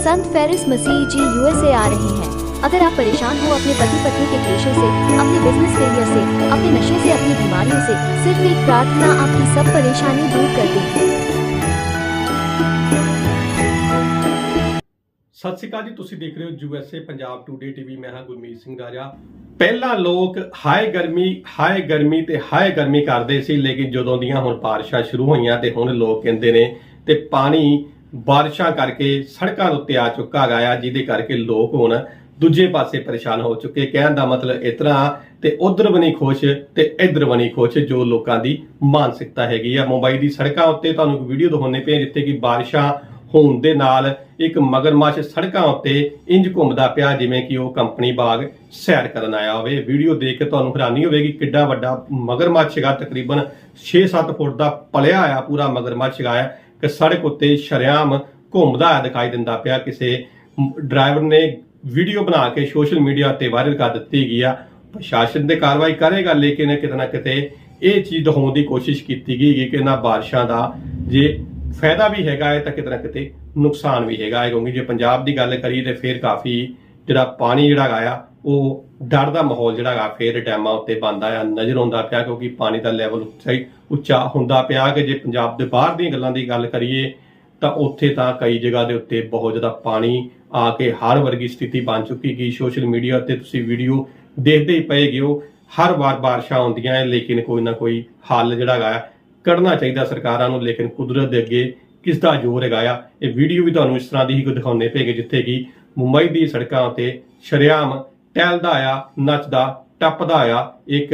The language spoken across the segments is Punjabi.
संत फेरिस मसीह जी यूएसए आ रहे हैं अगर आप परेशान हो अपने पति पत्नी के क्लेशों से अपने बिजनेस फेलियर से अपने नशे से अपनी बीमारियों से सिर्फ एक प्रार्थना आपकी सब परेशानी दूर कर देगी ਸਤਿ ਸ਼੍ਰੀ ਅਕਾਲ ਜੀ ਤੁਸੀਂ ਦੇਖ ਰਹੇ ਹੋ ਯੂਐਸਏ ਪੰਜਾਬ ਟੂਡੇ ਟੀਵੀ ਮੈਂ ਹਾਂ ਗੁਰਮੀਤ ਸਿੰਘ ਰਾਜਾ ਪਹਿਲਾਂ ਲੋਕ ਹਾਏ ਗਰਮੀ ਹਾਏ ਗਰਮੀ ਤੇ ਹਾਏ ਗਰਮੀ ਕਰਦੇ ਸੀ ਲੇਕਿਨ ਜਦੋਂ ਦੀਆਂ ਹੁਣ ਬਾਰਿਸ਼ਾਂ ਸ਼ੁਰੂ ਹੋਈਆਂ ਤੇ ਹੁਣ ਲੋਕ ਕਹਿੰਦੇ ਨੇ ਤੇ ਪਾਣੀ ਬਾਰਿਸ਼ਾਂ ਕਰਕੇ ਸੜਕਾਂ ਉੱਤੇ ਆ ਚੁੱਕਾ ਗਿਆ ਜਿਹਦੇ ਕਰਕੇ ਲੋਕ ਹੁਣ ਦੂਜੇ ਪਾਸੇ ਪਰੇਸ਼ਾਨ ਹੋ ਚੁੱਕੇ। ਕਹਿਣ ਦਾ ਮਤਲਬ ਇਸ ਤਰ੍ਹਾਂ ਤੇ ਉਧਰ ਬਣੀ ਖੁਸ਼ ਤੇ ਇਧਰ ਬਣੀ ਖੁਸ਼, ਜੋ ਲੋਕਾਂ ਦੀ ਮਾਨਸਿਕਤਾ ਹੈਗੀ ਆ। ਮੁੰਬਈ ਦੀ ਸੜਕਾਂ ਉੱਤੇ ਤੁਹਾਨੂੰ ਇੱਕ ਵੀਡੀਓ ਦਿਖਾਉਣੇ ਪਏ ਜਿੱਥੇ ਕਿ ਬਾਰਿਸ਼ਾਂ ਹੋਣ ਦੇ ਨਾਲ ਇੱਕ ਮਗਰਮੱਛ ਸੜਕਾਂ ਉੱਤੇ ਇੰਜ ਘੁੰਮਦਾ ਪਿਆ, ਜਿਵੇਂ ਕਿ ਉਹ ਕੰਪਨੀ ਬਾਗ ਸੈਰ ਕਰਨ ਆਇਆ ਹੋਵੇ। ਵੀਡੀਓ ਦੇਖ ਕੇ ਤੁਹਾਨੂੰ ਹੈਰਾਨੀ ਹੋਵੇਗੀ ਕਿੱਡਾ ਵੱਡਾ ਮਗਰਮੱਛ ਹੈਗਾ, ਤਕਰੀਬਨ 6-7 ਫੁੱਟ ਦਾ ਪਲਿਆ ਆਇਆ ਪੂਰਾ ਮਗਰਮੱਛ ਹੈਗਾ ਹੈ ਕਿ ਸੜਕ ਉੱਤੇ ਸ਼ਰਿਆਮ ਘੁੰਮਦਾ ਹੋਇਆ ਦਿਖਾਈ ਦਿੰਦਾ ਪਿਆ ਕਿਸੇ ਡਰਾਈਵਰ ਨੇ ਵੀਡੀਓ ਬਣਾ ਕੇ ਸੋਸ਼ਲ ਮੀਡੀਆ ਤੇ ਵਾਇਰਲ ਕਰ ਦਿੱਤੀ ਗਈ ਆ। ਪ੍ਰਸ਼ਾਸਨ ਤੇ ਕਾਰਵਾਈ ਕਰੇਗਾ, ਲੇਕਿਨ ਕਿਤੇ ਨਾ ਕਿਤੇ ਇਹ ਚੀਜ਼ ਦਿਖਾਉਣ ਦੀ ਕੋਸ਼ਿਸ਼ ਕੀਤੀ ਗਈ ਕਿ ਇਹਨਾਂ ਬਾਰਿਸ਼ਾਂ ਦਾ ਜੇ ਫਾਇਦਾ ਵੀ ਹੈਗਾ ਹੈ ਤਾਂ ਕਿਤੇ ਨਾ ਕਿਤੇ ਨੁਕਸਾਨ ਵੀ ਹੈਗਾ ਹੈ। ਕਿਉਂਕਿ ਜੇ ਪੰਜਾਬ ਦੀ ਗੱਲ ਕਰੀਏ ਤੇ ਫਿਰ ਕਾਫੀ ਜਿਹੜਾ ਪਾਣੀ ਜਿਹੜਾ ਹੈਗਾ ਆ ਉਹ ਡਰ ਦਾ ਮਾਹੌਲ ਜਿਹੜਾ ਹੈਗਾ ਫਿਰ ਡੈਮਾਂ ਉੱਤੇ ਬੰਦਾ ਆ ਨਜ਼ਰ ਆਉਂਦਾ ਪਿਆ ਕਿਉਂਕਿ ਪਾਣੀ ਦਾ ਲੈਵਲ ਉੱਚਾ ਉੱਚਾ ਹੁੰਦਾ ਪਿਆ ਕਿ ਜੇ ਪੰਜਾਬ ਦੇ ਬਾਹਰ ਦੀਆਂ ਗੱਲਾਂ ਦੀ ਗੱਲ ਕਰੀਏ ਤਾਂ ਉੱਥੇ ਤਾਂ ਕਈ ਜਗ੍ਹਾ ਦੇ ਉੱਤੇ ਬਹੁਤ ਜ਼ਿਆਦਾ ਪਾਣੀ ਆ ਕੇ ਹਰ ਵਰਗੀ ਸਥਿਤੀ ਬਣ ਚੁੱਕੀ ਗਈ ਸੋਸ਼ਲ ਮੀਡੀਆ ਤੇ ਤੁਸੀਂ ਵੀਡੀਓ ਦੇਖਦੇ ਹੀ ਪਏਗੇ ਹੋ ਹਰ ਵਾਰ ਬਾਰਿਸ਼ਾਂ ਆਉਂਦੀਆਂ ਹੈ ਲੇਕਿਨ ਕੋਈ ਨਾ ਕੋਈ ਹੱਲ ਜਿਹੜਾ ਹੈਗਾ ਹੈ, ਕੱਢਣਾ ਚਾਹੀਦਾ ਸਰਕਾਰਾਂ ਨੂੰ ਲੇਕਿਨ ਕੁਦਰਤ ਦੇ ਅੱਗੇ ਕਿਸ ਦਾ ਜ਼ੋਰ ਹੈਗਾ ਆ? ਇਹ ਵੀਡੀਓ ਵੀ ਤੁਹਾਨੂੰ ਇਸ ਤਰ੍ਹਾਂ ਦੀ ਹੀ ਦਿਖਾਉਣੇ ਪਏਗੇ ਜਿੱਥੇ ਕਿ ਮੁੰਬਈ ਦੀ ਸੜਕਾਂ ਤੇ ਸ਼ਰੇਆਮ ਟਹਿਲਦਾ ਆ ਨੱਚਦਾ ਟੱਪਦਾ ਆ ਇੱਕ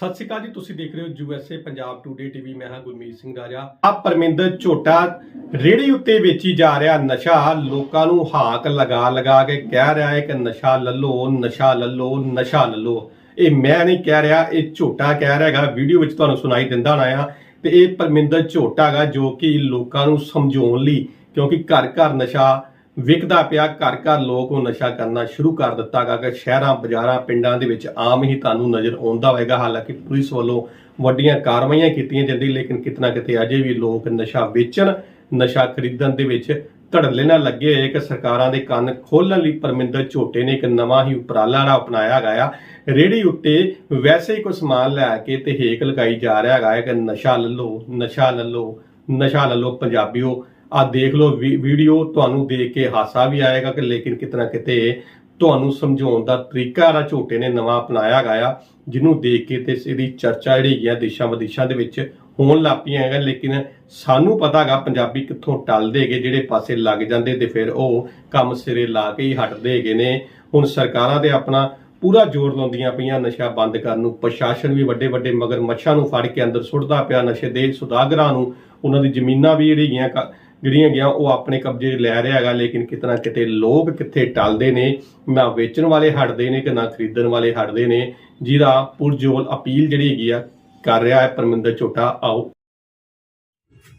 ਸਤਿ ਸ਼੍ਰੀ ਅਕਾਲ ਜੀ, ਤੁਸੀਂ ਦੇਖ ਰਹੇ ਹੋ ਯੂਐਸਏ ਪੰਜਾਬ ਟੂਡੇ ਟੀਵੀ ਮੈਂ ਹਾਂ ਗੁਰਮੀਤ ਸਿੰਘ ਰਾਜਾ। ਆ ਪਰਮਿੰਦਰ ਝੋਟਾ ਰੇੜੀ ਉੱਤੇ ਵੇਚੀ ਜਾ ਰਿਹਾ ਨਸ਼ਾ, ਲੋਕਾਂ ਨੂੰ ਹਾਕ ਲਗਾ ਲਗਾ ਕੇ ਕਹਿ ਰਿਹਾ ਹੈ ਕਿ ਨਸ਼ਾ ਲੱਲੋ ਨਸ਼ਾ ਲੱਲੋ ਨਸ਼ਾ ਲੱਲੋ। ਇਹ ਮੈਂ ਨਹੀਂ ਕਹਿ ਰਿਹਾ, ਇਹ ਝੋਟਾ ਕਹਿ ਰਿਹਾ ਹੈਗਾ। ਵੀਡੀਓ ਵਿੱਚ ਤੁਹਾਨੂੰ ਸੁਣਾਈ ਦਿੰਦਾ ਹੋਣਾ ਆ। ਤੇ ਇਹ ਪਰਮਿੰਦਰ ਝੋਟਾ ਹੈਗਾ ਜੋ ਕਿ ਲੋਕਾਂ ਨੂੰ ਸਮਝਾਉਣ ਲਈ, ਕਿਉਂਕਿ ਘਰ ਘਰ ਨਸ਼ਾ ਵਿਕਦਾ ਪਿਆ ਘਰ ਘਰ ਲੋਕ ਉਹ ਨਸ਼ਾ ਕਰਨਾ ਸ਼ੁਰੂ ਕਰ ਦਿੱਤਾ ਗਾ। ਕਿ ਸ਼ਹਿਰਾਂ, ਬਾਜ਼ਾਰਾਂ, ਪਿੰਡਾਂ ਦੇ ਵਿੱਚ ਆਮ ਹੀ ਤੁਹਾਨੂੰ ਨਜ਼ਰ ਆਉਂਦਾ ਹੋਵੇਗਾ। ਹਾਲਾਂਕਿ ਪੁਲਿਸ ਵੱਲੋਂ ਵੱਡੀਆਂ ਕਾਰਵਾਈਆਂ ਕੀਤੀਆਂ ਜਾਂਦੀ ਲੇਕਿਨ ਕਿਤਨਾ ਕਿਤੇ ਅਜੇ ਵੀ ਲੋਕ ਨਸ਼ਾ ਵੇਚਣ, ਨਸ਼ਾ ਖਰੀਦਣ ਦੇ ਵਿੱਚ ਧੜਲੇ ਨਾਲ ਲੱਗੇ ਹੋਏ ਕਿ ਸਰਕਾਰਾਂ ਦੇ ਕੰਨ ਖੋਲਣ ਲਈ ਪਰਮਿੰਦਰ ਝੋਟੇ ਨੇ ਇੱਕ ਨਵਾਂ ਹੀ ਉਪਰਾਲਾ ਨਾ ਅਪਣਾਇਆ ਗਿਆ ਰੇੜੀ ਉੱਤੇ ਵੈਸੇ ਹੀ ਕੋਈ ਸਮਾਨ ਲੈ ਕੇ ਤੇ ਹੇਕ ਲਗਾਈ ਜਾ ਰਿਹਾ ਹੈਗਾ ਹੈ ਕਿ ਨਸ਼ਾ ਲੱਲੋ ਨਸ਼ਾ ਲੱਲੋ ਨਸ਼ਾ ਲੱਲੋ ਪੰਜਾਬੀਓ। ਆ ਦੇਖ ਲਓ ਵੀਡੀਓ ਤੁਹਾਨੂੰ ਦੇਖ ਕੇ ਹਾਸਾ ਵੀ ਆਏਗਾ ਕਿ ਲੇਕਿਨ ਕਿਤਨਾ ਕਿਤੇ ਤੁਹਾਨੂੰ ਸਮਝਾਉਣ ਦਾ ਤਰੀਕਾ ਆ ਝੋਟੇ ਨੇ ਨਵਾਂ ਅਪਣਾਇਆ ਗਿਆ ਜਿਹਨੂੰ ਦੇਖ ਕੇ ਤੇ ਇਹਦੀ ਚਰਚਾ ਜਿਹੜੀ ਹੈ ਦੇਸ਼ਾਂ ਵਿਦੇਸ਼ਾਂ ਦੇ ਵਿੱਚ ਹੋਣ ਲੱਪੀਆਂ ਹੈਗਾ। ਲੇਕਿਨ ਸਾਨੂੰ ਪਤਾ ਹੈਗਾ ਪੰਜਾਬੀ ਕਿੱਥੋਂ ਟਲਦੇ ਹੈਗੇ, ਜਿਹੜੇ ਪਾਸੇ ਲੱਗ ਜਾਂਦੇ ਤੇ ਫਿਰ ਉਹ ਕੰਮ ਸਿਰੇ ਲਾ ਕੇ ਹੀ ਹਟਦੇ ਹੈਗੇ ਨੇ। ਹੁਣ ਸਰਕਾਰਾਂ ਤੇ ਆਪਣਾ ਪੂਰਾ ਜ਼ੋਰ ਲਾਉਂਦੀਆਂ ਪਈਆਂ ਨਸ਼ਾ ਬੰਦ ਕਰਨ ਨੂੰ। ਪ੍ਰਸ਼ਾਸਨ ਵੀ ਵੱਡੇ ਵੱਡੇ ਮਗਰ ਮੱਛਾਂ ਨੂੰ ਫੜ ਕੇ ਅੰਦਰ ਸੁੱਟਦਾ ਪਿਆ। ਨਸ਼ੇ ਦੇ ਸੁਦਾਗਰਾਂ ਨੂੰ, ਉਹਨਾਂ ਦੀ ਜ਼ਮੀਨਾਂ ਵੀ ਜਿਹੜੀਆਂ ਕ- ਜਿਹੜੀਆਂ ਗਿਆ ਉਹ ਆਪਣੇ ਕਬਜ਼ੇ ਲੈ ਰਿਹਾ ਹੈਗਾ ਲੇਕਿਨ ਕਿਤਨਾ ਕਿਤੇ ਲੋਕ ਕਿੱਥੇ ਟਲਦੇ ਨੇ ਨਾ ਵੇਚਣ ਵਾਲੇ ਹਟਦੇ ਨੇ ਕਿ ਨਾ ਖਰੀਦਣ ਵਾਲੇ ਹਟਦੇ ਨੇ ਜਿਹਦਾ ਪੁਰਜੋਲ ਅਪੀਲ ਜਿਹੜੀ ਹੈਗੀ ਆ ਕਰ ਰਿਹਾ ਹੈ ਪਰਮਿੰਦਰ ਝੋਟਾ ਆਓ।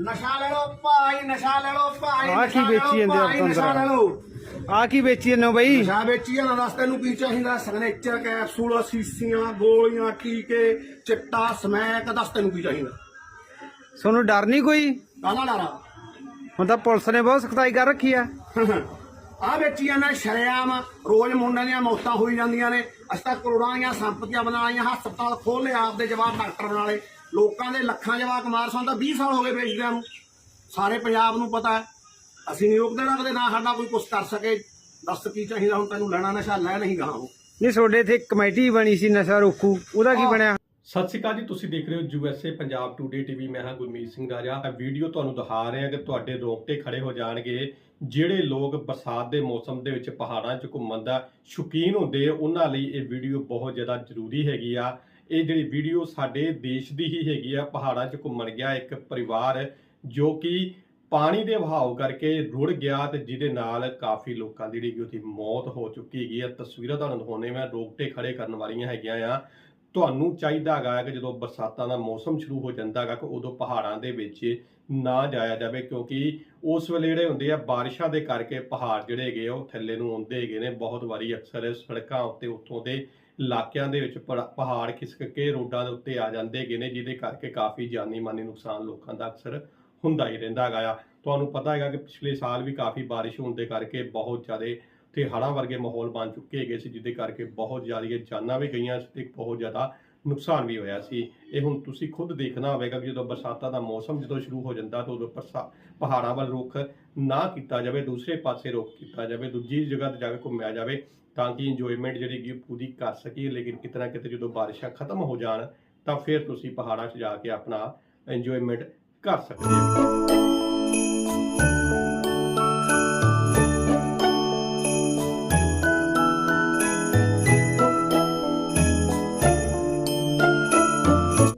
ਨਸ਼ਾ ਲੈ ਲਓ ਭਾਈ ਨਸ਼ਾ ਲੈ ਲਓ ਭਾਈ ਆਹ ਕੀ ਨਸ਼ਾ ਲੈ ਲਓ ਵੇਚੀ ਜਾਂਦੇ ਆ ਪਤੰਦਰ? ਨਸ਼ਾ ਲੈ ਲਓ। ਆ ਕੀ ਵੇਚੀ ਜਾਂਦੇ ਹੋ ਬਈ? ਨਸ਼ਾ ਵੇਚੀ ਜਾਂਦਾ ਦੱਸ ਤੈਨੂੰ ਕੀ ਚਾਹੀਦਾ? ਸਿਗਨੇਚਰ ਕੈਪਸੂਲ ਸੀਸੀਆਂ ਗੋਲੀਆਂ ਟੀਕੇ ਚਿੱਟਾ ਸਮੈਕ ਦੱਸ ਤੈਨੂੰ ਕੀ ਚਾਹੀਦਾ? ਤੁਹਾਨੂੰ ਡਰ ਨਹੀਂ ਕੋਈ? ਕਾਹਦਾ ਡਰਾ ਹੁਣ ਤਾਂ ਪੁਲਿਸ ਨੇ ਬਹੁਤ ਸਖਤਾਈ ਕਰ ਰੱਖੀ ਆ। ਆ ਵੇਚੀ ਜਾਂਦਾ ਸ਼ਰਿਆਮ ਰੋਜ਼ ਮੁੰਡਿਆਂ ਦੀਆਂ ਮੌਤਾਂ ਹੋਈ ਜਾਂਦੀਆਂ ਨੇ। ਅਸੀਂ ਤਾਂ ਕਰੋੜਾਂ ਦੀਆਂ ਸੰਪਤੀਆਂ ਬਣਾ ਲਈਆਂ ਹਸਪਤਾਲ ਖੋਲ ਲਏ ਆਪਦੇ ਜਵਾਬ ਡਾਕਟਰ ਬਣਾ ਲਏ। ਲੋਕਾਂ ਦੇ ਲੱਖਾਂ ਜਵਾਬ ਮਾਰ ਸਾਨੂੰ ਤਾਂ 20 ਸਾਲ ਹੋ ਗਏ ਵੇਚਦਿਆਂ ਨੂੰ। ਸਾਰੇ ਪੰਜਾਬ ਨੂੰ ਪਤਾ ਹੈ। ਅਸੀਂ ਨਹੀਂ ਰੋਕਦੇ ਰੱਖਦੇ ਨਾ ਸਾਡਾ ਕੋਈ ਕੁਛ ਕਰ ਸਕੇ। ਦੱਸ ਕੀ ਚਾਹੀਦਾ ਹੁਣ ਤੈਨੂੰ ਲੈਣਾ ਨਸ਼ਾ ਲੈ ਨਹੀਂ ਗਾ ਉਹ। ਨਹੀਂ ਤੁਹਾਡੇ ਇੱਥੇ ਕਮੇਟੀ ਬਣੀ ਸੀ ਨਸ਼ਾ ਰੋਕੂ। ਉਹਦਾ ਕੀ ਬਣਿਆ? ਸਤਿ ਸ਼੍ਰੀ ਅਕਾਲ ਜੀ, ਤੁਸੀਂ ਦੇਖ ਰਹੇ ਹੋ U S A Punjab today TV ਮੈਂ ਹਾਂ ਗੁਰਮੀਤ ਸਿੰਘ ਰਾਜਾ। ਇਹ ਵੀਡੀਓ ਤੁਹਾਨੂੰ ਦਿਖਾ ਰਹੇ ਹਾਂ ਕਿ ਤੁਹਾਡੇ ਰੋਂਗਟੇ ਖੜੇ ਹੋ ਜਾਣਗੇ। ਜਿਹੜੇ ਲੋਕ ਬਰਸਾਤ ਦੇ ਮੌਸਮ ਦੇ ਵਿੱਚ ਪਹਾੜਾਂ 'ਚ ਘੁੰਮਣ ਦਾ ਸ਼ੌਕੀਨ ਹੁੰਦੇ ਆ, ਉਹਨਾਂ ਲਈ ਇਹ ਵੀਡੀਓ ਬਹੁਤ ਜ਼ਿਆਦਾ ਜ਼ਰੂਰੀ ਹੈਗੀ ਆ। ਇਹ ਜਿਹੜੀ ਵੀਡੀਓ ਸਾਡੇ ਦੇਸ਼ ਦੀ ਹੀ ਹੈਗੀ ਆ, ਪਹਾੜਾਂ 'ਚ ਘੁੰਮਣ ਗਿਆ ਇੱਕ ਪਰਿਵਾਰ ਜੋ ਕਿ ਪਾਣੀ ਦੇ ਵਹਾਅ ਕਰਕੇ ਰੁੜ ਗਿਆ ਤੇ ਜਿਹਦੇ ਨਾਲ ਕਾਫੀ ਲੋਕਾਂ ਦੀ ਜਿਹੜੀ ਉਹਦੀ ਮੌਤ ਹੋ ਚੁੱਕੀ ਹੈਗੀ ਆ। ਤਸਵੀਰਾਂ ਤੁਹਾਨੂੰ ਦਿਖਾਉਣੇ ਮੈਂ ਰੋਕਟੇ ਖੜੇ ਕਰਨ ਵਾਲੀਆਂ ਹੈਗੀਆਂ ਆ। ਤੁਹਾਨੂੰ ਚਾਹੀਦਾ ਹੈਗਾ ਕਿ ਜਦੋਂ ਬਰਸਾਤਾਂ ਦਾ ਮੌਸਮ ਸ਼ੁਰੂ ਹੋ ਜਾਂਦਾ ਹੈਗਾ, ਕਿ ਉਦੋਂ ਪਹਾੜਾਂ ਦੇ ਵਿੱਚ ਨਾ ਜਾਇਆ ਜਾਵੇ, ਕਿਉਂਕਿ ਉਸ ਵੇਲੇ ਜਿਹੜੇ ਹੁੰਦੇ ਆ, ਬਾਰਿਸ਼ਾਂ ਦੇ ਕਰਕੇ ਪਹਾੜ ਜਿਹੜੇ ਹੈਗੇ ਆ, ਉਹ ਥੱਲੇ ਨੂੰ ਆਉਂਦੇ ਹੈਗੇ ਨੇ। ਬਹੁਤ ਵਾਰੀ ਅਕਸਰ ਸੜਕਾਂ ਉੱਤੇ, ਉੱਥੋਂ ਦੇ ਇਲਾਕਿਆਂ ਦੇ ਵਿੱਚ ਪਹਾੜ ਖਿਸਕ ਕੇ ਰੋਡਾਂ ਦੇ ਉੱਤੇ ਆ ਜਾਂਦੇ ਹੈਗੇ ਨੇ, ਜਿਹਦੇ ਕਰਕੇ ਕਾਫੀ ਜਾਨੀ ਮਾਨੀ ਨੁਕਸਾਨ ਲੋਕਾਂ ਦਾ ਅਕਸਰ ਹੁੰਦਾ ਹੀ ਰਹਿੰਦਾ ਹੈਗਾ ਆ। ਤੁਹਾਨੂੰ ਪਤਾ ਹੈਗਾ ਕਿ ਪਿਛਲੇ ਸਾਲ ਵੀ ਕਾਫੀ ਬਾਰਿਸ਼ ਹੋਣ ਦੇ ਕਰਕੇ ਬਹੁਤ ਜ਼ਿਆਦਾ ਤੇ ਹੜ੍ਹਾਂ ਵਰਗੇ ਮਾਹੌਲ ਬਣ ਚੁੱਕੇ ਹੈਗੇ ਸੀ, ਜਿਹਦੇ ਕਰਕੇ ਬਹੁਤ ਜ਼ਿਆਦਾ ਜਾਨਾਂ ਵੀ ਗਈਆਂ ਸੀ ਤੇ ਬਹੁਤ ਜ਼ਿਆਦਾ ਨੁਕਸਾਨ ਵੀ ਹੋਇਆ ਸੀ। ਇਹ ਹੁਣ ਤੁਸੀਂ ਖੁਦ ਦੇਖਣਾ ਹੋਵੇਗਾ ਕਿ ਜਦੋਂ ਬਰਸਾਤਾਂ ਦਾ ਮੌਸਮ ਜਦੋਂ ਸ਼ੁਰੂ ਹੋ ਜਾਂਦਾ ਤਾਂ ਉਦੋਂ ਪਰਸਾ- ਪਹਾੜਾਂ ਵੱਲ ਰੁਖ ਨਾ ਕੀਤਾ ਜਾਵੇ, ਦੂਸਰੇ ਪਾਸੇ ਰੁਖ ਕੀਤਾ ਜਾਵੇ, ਦੂਜੀ ਜਗ੍ਹਾ ਤੇ ਜਾ ਕੇ ਘੁੰਮਿਆ ਜਾਵੇ ਤਾਂ ਕਿ ਇੰਜੋਇਮੈਂਟ ਜਿਹੜੀ ਹੈਗੀ ਉਹ ਪੂਰੀ ਕਰ ਸਕੀਏ। ਲੇਕਿਨ ਕਿਤੇ ਨਾ ਕਿਤੇ ਜਦੋਂ ਬਾਰਿਸ਼ਾਂ ਖਤਮ ਹੋ ਜਾਣ ਤਾਂ ਫਿਰ ਤੁਸੀਂ ਪਹਾੜਾਂ 'ਚ ਜਾ ਕੇ ਆਪਣਾ ਇੰਜੋਇਮੈਂਟ ਕਰ ਸਕਦੇ ਹੋ।